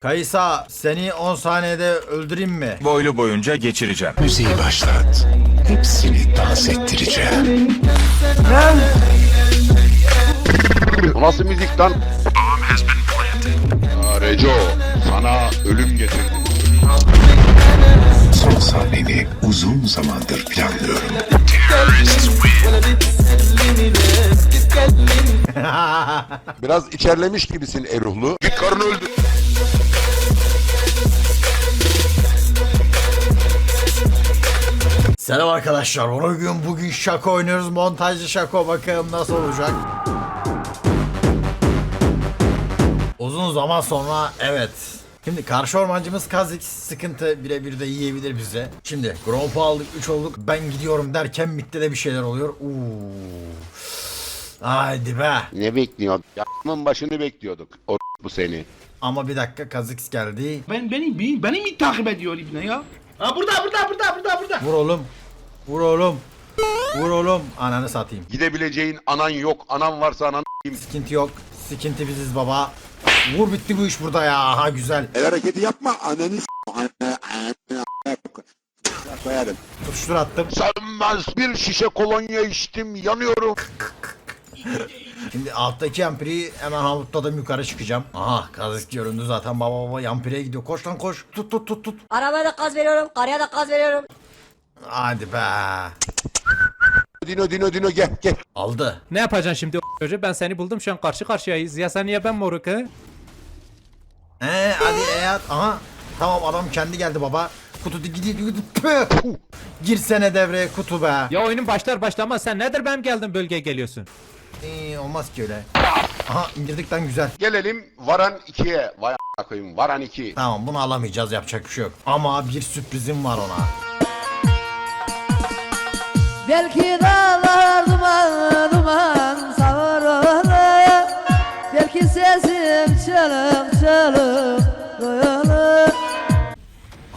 Kaysa seni 10 saniyede öldüreyim mi? Boylu boyunca geçireceğim. Müziği başlat. Hepsini dans ettireceğim. Bu nasıl müzik lan? Aa, Reco, sana ölüm getirdim. Son sahneni uzun zamandır planlıyorum. Biraz içerlemiş gibisin Eruhlu. Git karını öldür. Selam arkadaşlar. Bugün bugün şaka oynuyoruz. Montajlı şaka bakalım nasıl olacak. Uzun zaman sonra evet. Şimdi karşı ormancımız Kazik sıkıntı birebir de yiyebilir bize. Şimdi Grompo aldık 3 olduk. Ben gidiyorum derken midde de bir şeyler oluyor. Uuu. Haydi be. Ne bekliyorsun? Yapımın başını bekliyorduk. O bu seni. Ama bir dakika Kazik geldi. Ben beni beni, beni mi takip ediyor İbne ya? Ha burada burada burada burada burada. Vur oğlum. Vur oğlum. Vur oğlum. Ananı satayım. Gidebileceğin anan yok. Anan varsa anan Sıkıntı yok. Sıkıntı biziz baba. Vur bitti bu iş burada ya. Ha güzel. El hareketi yapma ananı koyarım. Tutuştur attım. Sönmez bir şişe kolonya içtim. Yanıyorum. Şimdi alttaki ampiri hemen havutladım yukarı çıkacağım. Aha kazık göründü zaten baba baba yampiriye gidiyor. Koş lan koş. Tut tut tut tut. Arabaya da gaz veriyorum, karıya da gaz veriyorum. Hadi be. Dino Dino Dino gel gel. Aldı. Ne yapacaksın şimdi o çocuğu? Ben seni buldum şu an karşı karşıyayız. Ya sen ya ben moruk he? Ee hadi Eyat. Aha. Tamam adam kendi geldi baba. Kutu gidiyor gidiyor. Püh. Puh. Girsene devreye kutu be. Ya oyunun başlar başlamaz sen nedir benim geldim bölgeye geliyorsun? Ee, olmaz ki öyle. Aha indirdik lan güzel. Gelelim Varan 2'ye. Vay a**a koyayım. Varan 2. Tamam bunu alamayacağız yapacak bir şey yok. Ama bir sürprizim var ona. Belki dağlar duman duman savrulur. Belki sesim çığlık duyulur.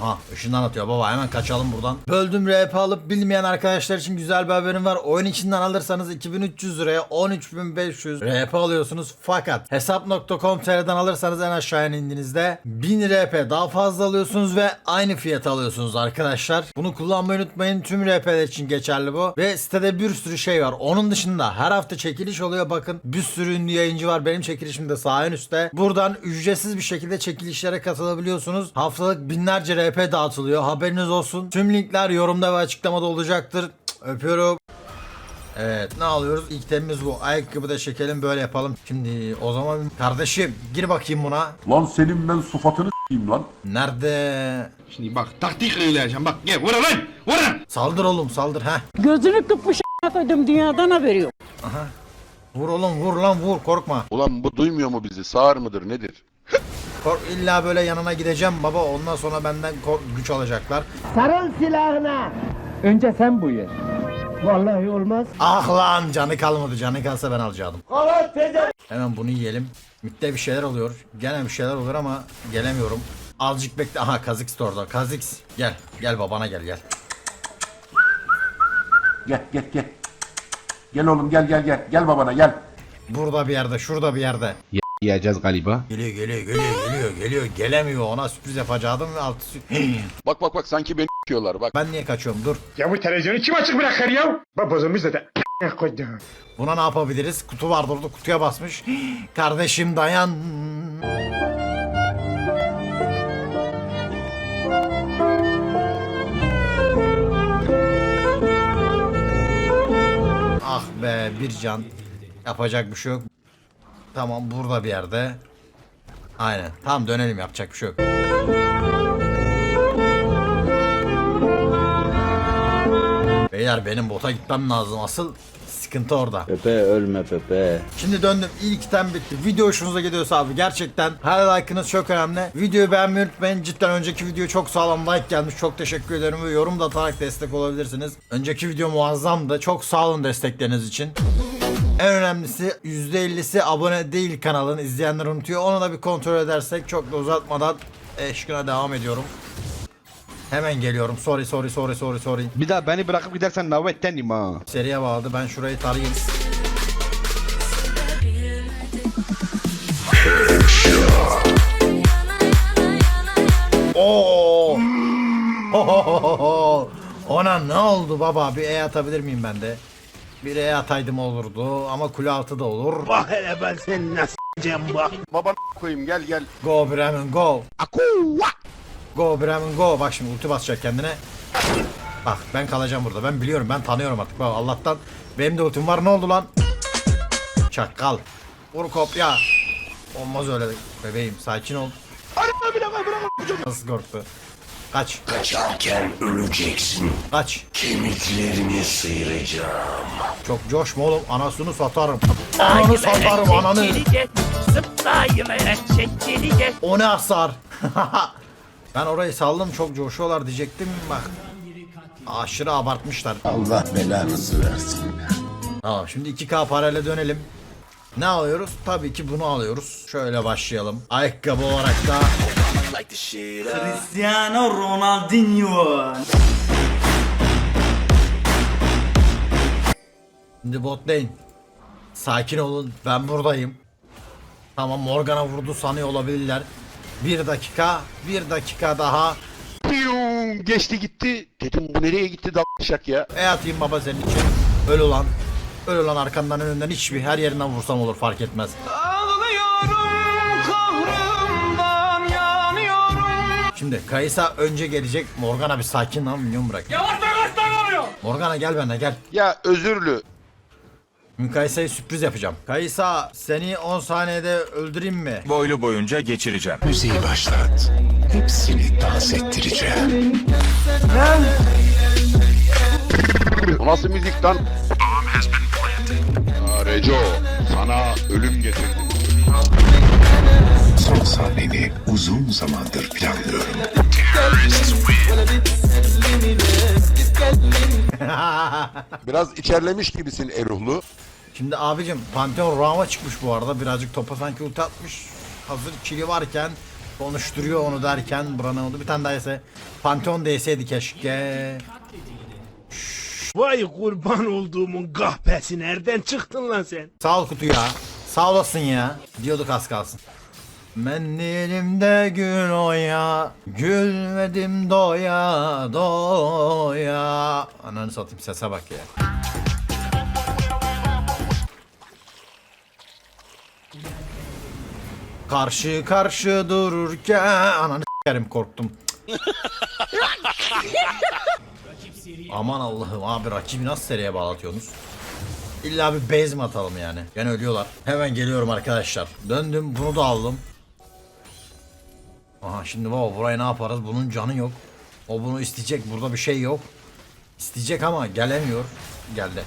Aha ışından atıyor baba hemen kaçalım buradan. Böldüm RP alıp bilmeyen arkadaşlar için güzel bir haberim var. Oyun içinden alırsanız 2300 liraya 13500 RP alıyorsunuz. Fakat hesap.com.tr'den alırsanız en aşağıya indiğinizde 1000 RP daha fazla alıyorsunuz ve aynı fiyat alıyorsunuz arkadaşlar. Bunu kullanmayı unutmayın. Tüm RP'ler için geçerli bu. Ve sitede bir sürü şey var. Onun dışında her hafta çekiliş oluyor. Bakın bir sürü ünlü yayıncı var. Benim çekilişim de sağ en üstte. Buradan ücretsiz bir şekilde çekilişlere katılabiliyorsunuz. Haftalık binlerce RP dağıtılıyor. Haberiniz olsun. Tüm linkler yorumda ve açıklamada olacaktır. Cık, Öpüyorum. Evet ne alıyoruz? İlk temimiz bu. Ayakkabı da çekelim böyle yapalım. Şimdi o zaman kardeşim gir bakayım buna. Lan senin ben sufatını s**eyim lan. Nerede? Şimdi bak taktik uygulayacağım bak gel vur lan vur lan. Saldır oğlum saldır ha. Gözünü kıpmış koydum dünyadan haberi yok. Vur oğlum vur lan vur korkma. Ulan bu duymuyor mu bizi? Sağır mıdır nedir? Kork illa böyle yanına gideceğim baba ondan sonra benden güç alacaklar. Sarıl silahına. Önce sen buyur. Vallahi olmaz. Ah lan canı kalmadı canı kalsa ben alacaktım. Hemen bunu yiyelim. Mitte bir şeyler oluyor. Gene bir şeyler oluyor ama gelemiyorum. Azıcık bekle. Aha Kazix de orada. Kazix gel. Gel babana gel gel. Gel gel gel. Gel oğlum gel gel gel. Gel babana gel. Burada bir yerde şurada bir yerde. Yiyeceğiz galiba. Geliyor geliyor geliyor geliyor geliyor. Gelemiyor ona sürpriz yapacaktım ve altı Bak bak bak sanki beni s**yorlar bak. Ben niye kaçıyorum dur. Ya bu televizyonu kim açık bırakır ya? Bak bozulmuş zaten. Buna ne yapabiliriz? Kutu vardı orada kutuya basmış. Kardeşim dayan. Ah be bir can. Yapacak bir şey yok. Tamam burada bir yerde. Aynen. Tamam dönelim yapacak bir şey yok. Beyler benim bota gitmem lazım. Asıl sıkıntı orada. Pepe ölme Pepe. Şimdi döndüm. İlk item bitti. Video hoşunuza gidiyorsa abi gerçekten her like'ınız çok önemli. Videoyu beğenmeyi unutmayın. Cidden önceki video çok sağlam like gelmiş. Çok teşekkür ederim ve yorum da atarak destek olabilirsiniz. Önceki video muazzamdı. Çok sağ olun destekleriniz için. En önemlisi %50'si abone değil kanalın. izleyenler unutuyor. Onu da bir kontrol edersek çok da uzatmadan eşkına devam ediyorum. Hemen geliyorum. Sorry sorry sorry sorry sorry. Bir daha beni bırakıp gidersen navettenim ha. Seriye bağladı. Ben şurayı tarayayım. Oo. Ona ne oldu baba? Bir E atabilir miyim ben de? Bir E ataydım olurdu ama kule altı da olur. Bak hele ben seni nasıl s**eceğim bak. Baba koyayım gel gel. Go Bremen go. Go Bremen go. Bak şimdi ulti basacak kendine. Bak ben kalacağım burada. Ben biliyorum ben tanıyorum artık. Bak Allah'tan benim de ultim var. Ne oldu lan? Çakal. Vur kopya. Olmaz öyle bebeğim. Sakin ol. Nasıl korktu? Kaç. Kaçarken öleceksin. Kaç. Kemiklerini sıyıracağım. Çok coşma oğlum. Anasını satarım. Ananı satarım ananı. O ne hasar? ben orayı saldım çok coşuyorlar diyecektim bak. Aşırı abartmışlar. Allah belanızı versin. Tamam şimdi 2K parayla dönelim. Ne alıyoruz? Tabii ki bunu alıyoruz. Şöyle başlayalım. Ayakkabı olarak da Cristiano Ronaldinho. Şimdi bot lane. Sakin olun ben buradayım. Tamam Morgana vurdu sanıyor olabilirler. Bir dakika, bir dakika daha. Piyum, geçti gitti. Dedim bu nereye gitti dalşak ya. E atayım baba senin için. Öl ulan. Öl ulan arkandan önünden hiçbir her yerinden vursam olur fark etmez. Şimdi Kaysa önce gelecek. Morgana bir sakin lan milyon bırak. Morgana gel bana gel. Ya özürlü. Şimdi Kaysa'ya sürpriz yapacağım. Kaysa seni 10 saniyede öldüreyim mi? Boylu boyunca geçireceğim. Müziği başlat. Hepsini dans ettireceğim. O nasıl müzik lan? Aa, Reco sana ölüm getirdim. Son sahneni uzun zamandır planlıyorum. Biraz içerlemiş gibisin Eruhlu. Şimdi abicim Pantheon Rama çıkmış bu arada. Birazcık topa sanki ulti atmış. Hazır kili varken konuşturuyor onu derken buranın oldu. Bir tane daha ise Pantheon DS'ydi keşke. Vay kurban olduğumun kahpesi nereden çıktın lan sen? Sağ ol kutu ya. Sağ olasın ya. Diyorduk az kalsın. Ben elimde gül oya, gülmedim doya doya. Ananı satayım sese bak ya. Karşı karşı dururken ananı s**erim korktum. Aman Allah'ım abi rakibi nasıl seriye bağlatıyorsunuz? İlla bir base mi atalım yani? Gene ölüyorlar. Hemen geliyorum arkadaşlar. Döndüm bunu da aldım. Aha şimdi baba burayı ne yaparız? Bunun canı yok. O bunu isteyecek. Burada bir şey yok. İsteyecek ama gelemiyor. Geldi.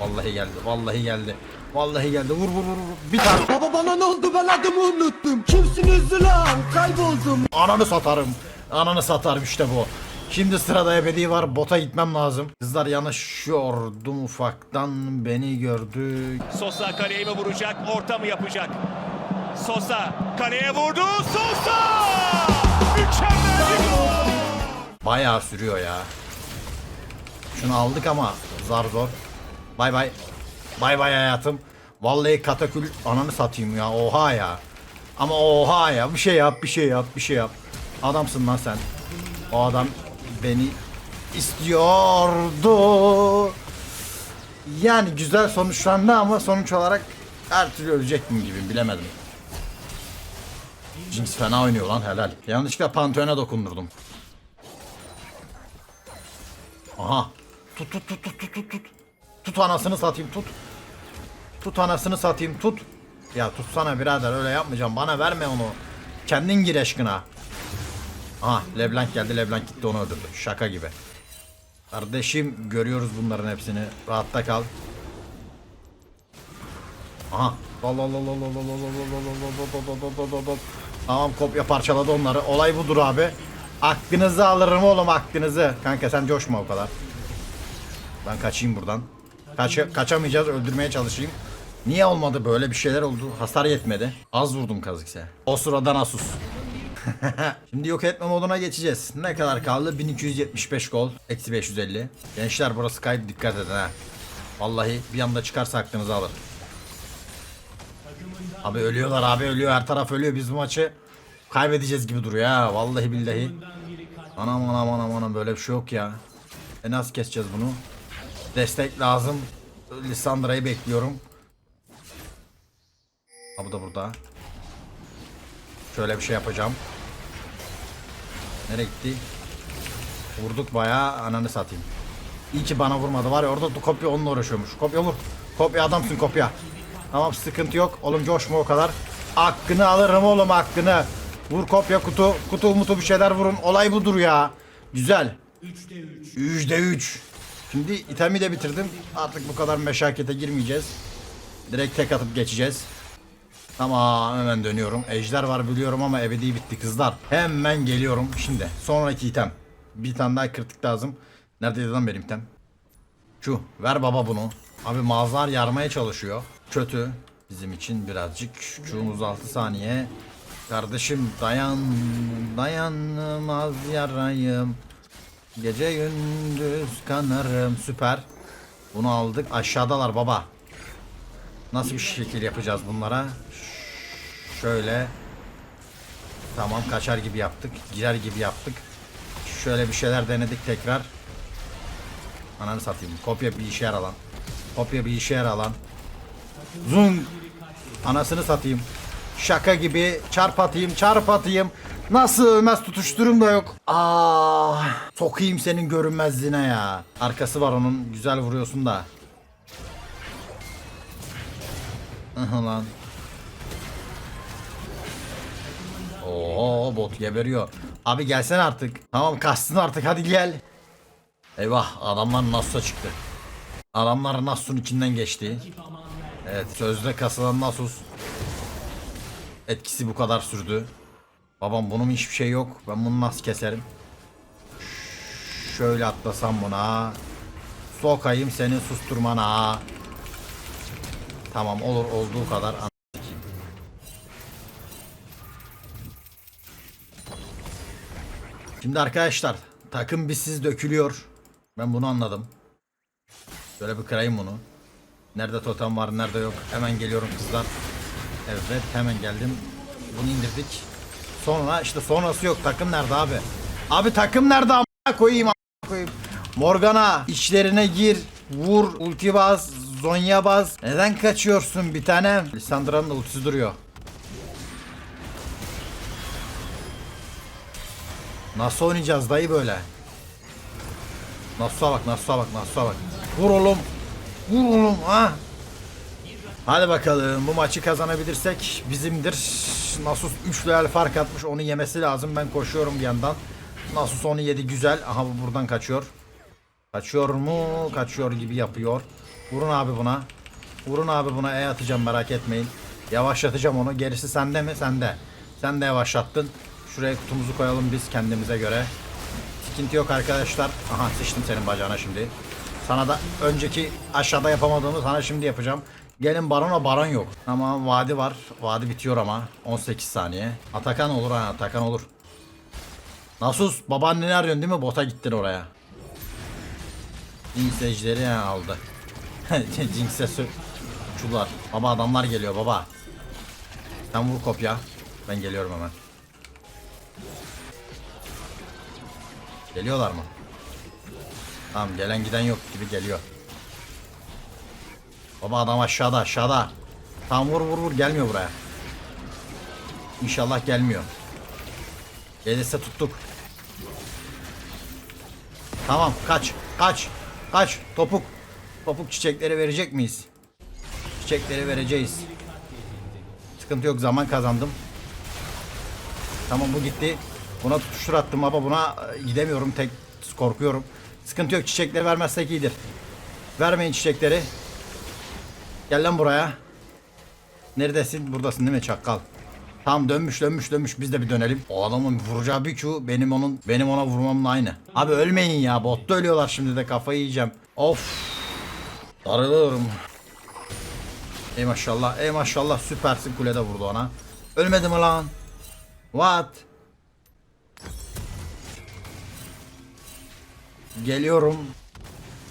Vallahi geldi. Vallahi geldi. Vallahi geldi. Vur vur vur. vur. Bir tane. Baba bana ne oldu ben adımı unuttum. Kimsiniz lan? Kayboldum. Ananı satarım. Ananı satarım işte bu. Şimdi sırada ebedi var. Bota gitmem lazım. Kızlar yanaşıyordum ufaktan. Beni gördük. Sosa kaleye mi vuracak, orta mı yapacak? Sosa kaleye vurdu, Sosa! Mükemmel bir gol! Bayağı sürüyor ya. Şunu aldık ama zar zor. Bay bay. Bay bay hayatım. Vallahi katakül ananı satayım ya. Oha ya. Ama oha ya. Bir şey yap, bir şey yap, bir şey yap. Adamsın lan sen. O adam beni istiyordu. Yani güzel sonuçlandı ama sonuç olarak her türlü ölecektim gibi bilemedim. Jinx fena oynuyor lan helal. Yanlışlıkla Pantheon'a dokundurdum. Aha. Tut tut tut tut tut tut tut. Anasını satayım tut. Tut anasını satayım tut. Ya tutsana birader öyle yapmayacağım. Bana verme onu. Kendin gir aşkına. Aha Leblanc geldi Leblanc gitti onu öldürdü. Şaka gibi. Kardeşim görüyoruz bunların hepsini. Rahatta kal. Aha. Tamam kopya parçaladı onları. Olay budur abi. Aklınızı alırım oğlum aklınızı. Kanka sen coşma o kadar. Ben kaçayım buradan. Kaç kaçamayacağız öldürmeye çalışayım. Niye olmadı böyle bir şeyler oldu. Hasar yetmedi. Az vurdum Kazikse. O sırada Nasus. Şimdi yok etme moduna geçeceğiz. Ne kadar kaldı? 1275 gol. Eksi 550. Gençler burası kayıp dikkat edin ha. Vallahi bir anda çıkarsa aklınızı alır. Abi ölüyorlar abi ölüyor her taraf ölüyor biz bu maçı Kaybedeceğiz gibi duruyor ha. Vallahi billahi. Anam anam anam anam böyle bir şey yok ya. E nasıl keseceğiz bunu? Destek lazım. Lissandra'yı bekliyorum. Ha bu da burada. Şöyle bir şey yapacağım. Nereye gitti? Vurduk bayağı ananı satayım. İyi ki bana vurmadı var ya orada kopya onunla uğraşıyormuş. Kopya vur. Kopya adamsın kopya. Tamam sıkıntı yok. Oğlum coşma o kadar. Hakkını alırım oğlum hakkını. Vur kopya kutu. Kutu mutu bir şeyler vurun. Olay budur ya. Güzel. 3'de 3. Şimdi itemi de bitirdim. Artık bu kadar meşakkate girmeyeceğiz. Direkt tek atıp geçeceğiz. Tamam hemen dönüyorum. Ejder var biliyorum ama ebedi bitti kızlar. Hemen geliyorum şimdi. Sonraki item. Bir tane daha kırtık lazım. Neredeydi lan benim item? Şu ver baba bunu. Abi mağazalar yarmaya çalışıyor. Kötü. Bizim için birazcık. Şuumuz 6 saniye. Kardeşim dayan dayanmaz yarayım. Gece gündüz kanarım. Süper. Bunu aldık. Aşağıdalar baba. Nasıl bir şekil yapacağız bunlara? Şöyle. Tamam kaçar gibi yaptık. Girer gibi yaptık. Şöyle bir şeyler denedik tekrar. Ananı satayım. Kopya bir işe yarar lan. Kopya bir işe yarar lan. Zung. Anasını satayım. Şaka gibi çarp atayım çarp atayım. Nasıl ölmez tutuşturum da yok. Aa, sokayım senin görünmezliğine ya. Arkası var onun. Güzel vuruyorsun da. Lan. Oo bot geberiyor. Abi gelsene artık. Tamam kastın artık hadi gel. Eyvah adamlar Nasus'a çıktı. Adamlar Nasus'un içinden geçti. Evet sözde kasılan Nasus. Etkisi bu kadar sürdü. Babam bunun hiçbir şey yok. Ben bunu nasıl keserim? Şöyle atlasam buna. Sokayım seni susturmana. Tamam olur olduğu kadar. An- sikeyim. Şimdi arkadaşlar takım bizsiz dökülüyor. Ben bunu anladım. Şöyle bir kırayım bunu. Nerede totem var nerede yok. Hemen geliyorum kızlar. Evet hemen geldim. Bunu indirdik. Sonra işte sonrası yok. Takım nerede abi? Abi takım nerede amına koyayım amına koyayım. Morgana içlerine gir. Vur. Ulti bas. Zonya bas. Neden kaçıyorsun bir tane? Lissandra'nın da ultisi duruyor. Nasıl oynayacağız dayı böyle? Nasıl'a bak, Nasıl'a bak, Nasıl'a bak. Vur oğlum. Vur oğlum ha. Hadi bakalım bu maçı kazanabilirsek bizimdir. Nasus 3 level fark atmış onu yemesi lazım. Ben koşuyorum bir yandan. Nasus onu yedi güzel. Aha bu buradan kaçıyor. Kaçıyor mu? Kaçıyor gibi yapıyor. Vurun abi buna. Vurun abi buna E atacağım merak etmeyin. Yavaşlatacağım onu. Gerisi sende mi? Sende. Sen de yavaşlattın. Şuraya kutumuzu koyalım biz kendimize göre. Sıkıntı yok arkadaşlar. Aha sıçtım senin bacağına şimdi. Sana da önceki aşağıda yapamadığımı sana şimdi yapacağım. Gelin barona baron yok. Ama vadi var. Vadi bitiyor ama. 18 saniye. Atakan olur ha Atakan olur. Nasus babaanneni arıyorsun değil mi? Bota gittin oraya. Jinx ejderi aldı. Jinx'e. Çular. Baba adamlar geliyor baba. Sen vur kopya. Ben geliyorum hemen. Geliyorlar mı? Tamam gelen giden yok gibi geliyor. Baba adam aşağıda aşağıda. Tamam vur vur vur gelmiyor buraya. İnşallah gelmiyor. Gelirse tuttuk. Tamam kaç kaç kaç topuk. Topuk çiçekleri verecek miyiz? Çiçekleri vereceğiz. Sıkıntı yok zaman kazandım. Tamam bu gitti. Buna tutuştur attım ama buna e, gidemiyorum tek korkuyorum. Sıkıntı yok çiçekleri vermezsek iyidir. Vermeyin çiçekleri. Gel lan buraya. Neredesin? Buradasın değil mi çakal? Tamam dönmüş dönmüş dönmüş biz de bir dönelim. O adamın vuracağı bir Q benim onun benim ona vurmamla aynı. Abi ölmeyin ya botta ölüyorlar şimdi de kafayı yiyeceğim. Of. Darılıyorum. Ey maşallah ey maşallah süpersin kulede vurdu ona. Ölmedi mi lan? What? Geliyorum.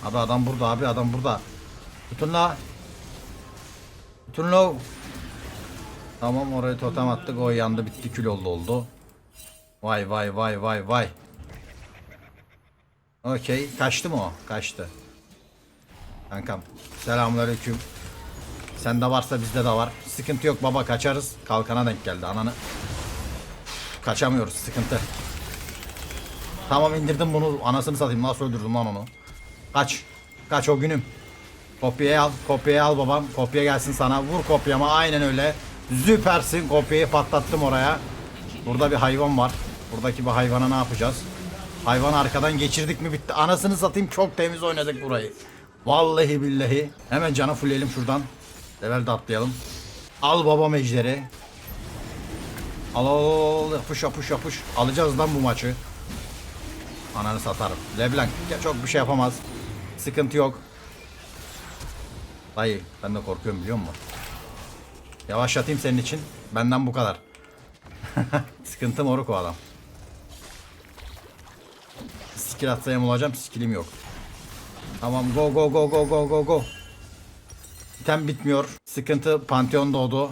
Abi adam burada abi adam burada. Tutun la. Tutun la. Tamam oraya totem attık. O yandı bitti kül oldu oldu. Vay vay vay vay vay. Okey. Kaçtı mı o? Kaçtı. Kankam. Selamünaleyküm. Sende varsa bizde de var. Sıkıntı yok baba kaçarız. Kalkana denk geldi ananı. Kaçamıyoruz sıkıntı. Tamam indirdim bunu. Anasını satayım. Nasıl öldürdüm lan onu? Kaç. Kaç o günüm. Kopyayı al. Kopyayı al babam. Kopya gelsin sana. Vur kopyama. Aynen öyle. Süpersin. Kopyayı patlattım oraya. Burada bir hayvan var. Buradaki bir hayvana ne yapacağız? Hayvan arkadan geçirdik mi bitti. Anasını satayım çok temiz oynadık burayı. Vallahi billahi. Hemen canı fullleyelim şuradan. Level de atlayalım. Al babam ejderi. Al al al. yapış yapış yapış. Alacağız lan bu maçı. Ananı satarım. Leblanc çok bir şey yapamaz. Sıkıntı yok. Dayı ben de korkuyorum biliyor musun? Yavaşlatayım senin için. Benden bu kadar. Sıkıntı moruk o adam. Skill atsayım olacağım. Skillim yok. Tamam go go go go go go go. İtem bitmiyor. Sıkıntı Pantheon doğdu.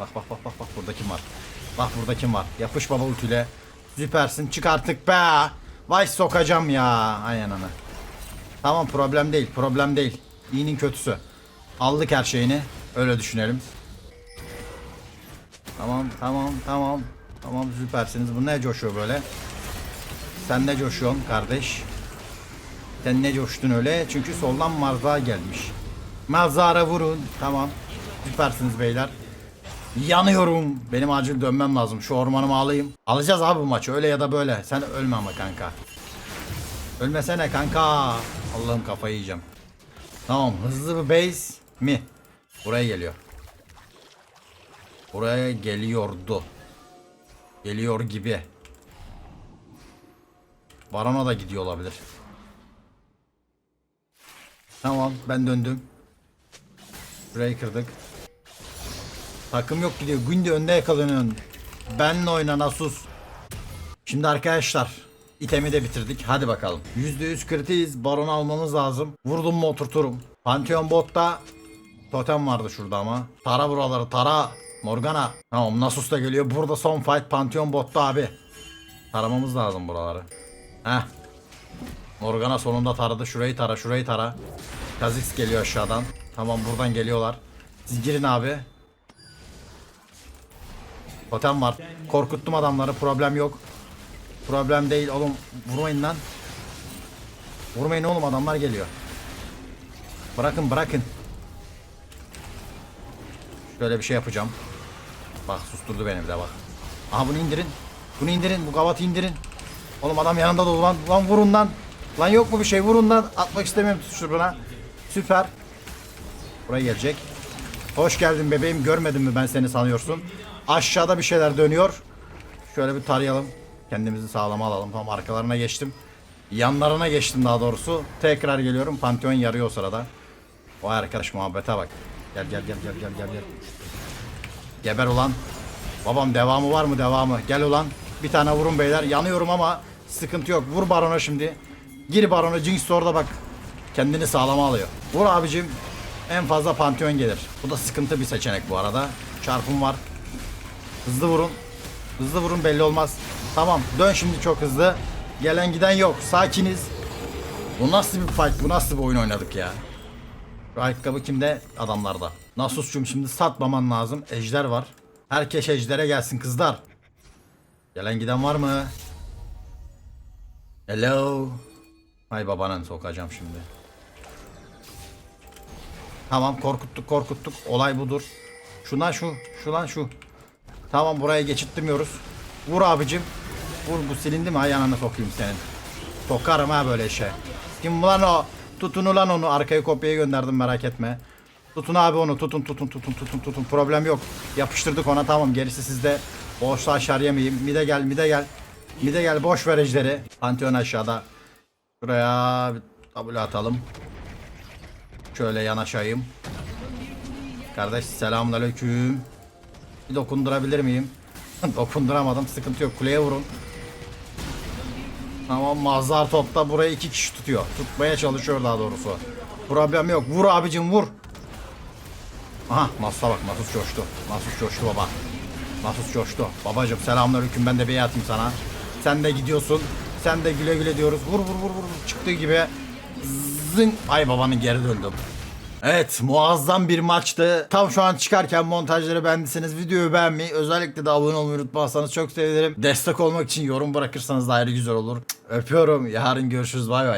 Bak bak bak bak bak burada kim var? Bak burada kim var? Yapış baba ultüyle. Süpersin çık artık be. Vay sokacağım ya. Ay ananı. Tamam problem değil problem değil. İyinin kötüsü. Aldık her şeyini. Öyle düşünelim. Tamam tamam tamam. Tamam süpersiniz. Bu ne coşuyor böyle? Sen ne coşuyorsun kardeş? Sen ne coştun öyle? Çünkü soldan Marza gelmiş. Marzara vurun. Tamam. Süpersiniz beyler. Yanıyorum. Benim acil dönmem lazım. Şu ormanımı alayım. Alacağız abi bu maçı. Öyle ya da böyle. Sen ölme ama kanka. Ölmesene kanka. Allah'ım kafayı yiyeceğim. Tamam. Hızlı bir base mi? Buraya geliyor. Buraya geliyordu. Geliyor gibi. Barona da gidiyor olabilir. Tamam ben döndüm. Burayı kırdık. Takım yok gidiyor. Günde önde yakalanıyorsun. Benle oyna Nasus. Şimdi arkadaşlar itemi de bitirdik. Hadi bakalım. %100 kritiyiz. Baron almamız lazım. Vurdum mu oturturum. Pantheon botta totem vardı şurada ama. Tara buraları tara. Morgana. Tamam Nasus da geliyor. Burada son fight Pantheon botta abi. Taramamız lazım buraları. Heh. Morgana sonunda taradı. Şurayı tara, şurayı tara. Kha'Zix geliyor aşağıdan. Tamam buradan geliyorlar. Siz girin abi. Totem var. Korkuttum adamları. Problem yok. Problem değil oğlum. Vurmayın lan. Vurmayın oğlum adamlar geliyor. Bırakın bırakın. Şöyle bir şey yapacağım. Bak susturdu beni bir de bak. Aha bunu indirin. Bunu indirin. Bu gavatı indirin. Oğlum adam yanında dolu lan. Lan vurun lan. Lan yok mu bir şey vurun lan. Atmak istemiyorum tutuştur buna. Süper. Buraya gelecek. Hoş geldin bebeğim. Görmedin mi ben seni sanıyorsun. Aşağıda bir şeyler dönüyor. Şöyle bir tarayalım. Kendimizi sağlama alalım. Tamam arkalarına geçtim. Yanlarına geçtim daha doğrusu. Tekrar geliyorum. Pantheon yarıyor o sırada. Vay arkadaş muhabbete bak. Gel gel gel gel gel gel gel. Geber ulan. Babam devamı var mı devamı? Gel ulan. Bir tane vurun beyler. Yanıyorum ama sıkıntı yok. Vur barona şimdi. Gir barona. Jinx orada bak. Kendini sağlama alıyor. Vur abicim. En fazla Pantheon gelir. Bu da sıkıntı bir seçenek bu arada. Çarpım var. Hızlı vurun. Hızlı vurun belli olmaz. Tamam dön şimdi çok hızlı. Gelen giden yok. Sakiniz. Bu nasıl bir fight? Bu nasıl bir oyun oynadık ya? Ayakkabı kimde? Adamlarda. Nasus'cum şimdi satmaman lazım. Ejder var. Herkes ejdere gelsin kızlar. Gelen giden var mı? Hello. Hay babanın sokacağım şimdi. Tamam korkuttuk korkuttuk. Olay budur. Şuna şu. Şu lan şu. Tamam buraya geçittirmiyoruz. Vur abicim. Vur bu silindi mi? Ay ananı sokayım senin. Sokarım ha böyle şey. Kim lan o? Tutun ulan onu. Arkaya kopyayı gönderdim merak etme. Tutun abi onu. Tutun tutun tutun tutun tutun. Problem yok. Yapıştırdık ona tamam. Gerisi sizde. Boşluğa aşağı yemeyin. Mide gel mide gel. Mide gel boş ver ejderi. Pantheon aşağıda. Şuraya bir tablo atalım. Şöyle yanaşayım. Kardeş selamünaleyküm. Bir dokundurabilir miyim? Dokunduramadım. Sıkıntı yok. Kuleye vurun. Tamam Mazhar topta burayı iki kişi tutuyor. Tutmaya çalışıyor daha doğrusu. Problem yok. Vur abicim vur. Aha Masus'a bak Masus coştu. Masus coştu baba. Masus coştu. Babacım selamünaleyküm ben de bir atayım sana. Sen de gidiyorsun. Sen de güle güle diyoruz. Vur vur vur vur. Çıktığı gibi. Zın. Ay babanın geri döndüm. Evet muazzam bir maçtı. Tam şu an çıkarken montajları beğendiyseniz videoyu beğenmeyi özellikle de abone olmayı unutmazsanız çok sevinirim. Destek olmak için yorum bırakırsanız da ayrı güzel olur. Öpüyorum. Yarın görüşürüz. Bay bay.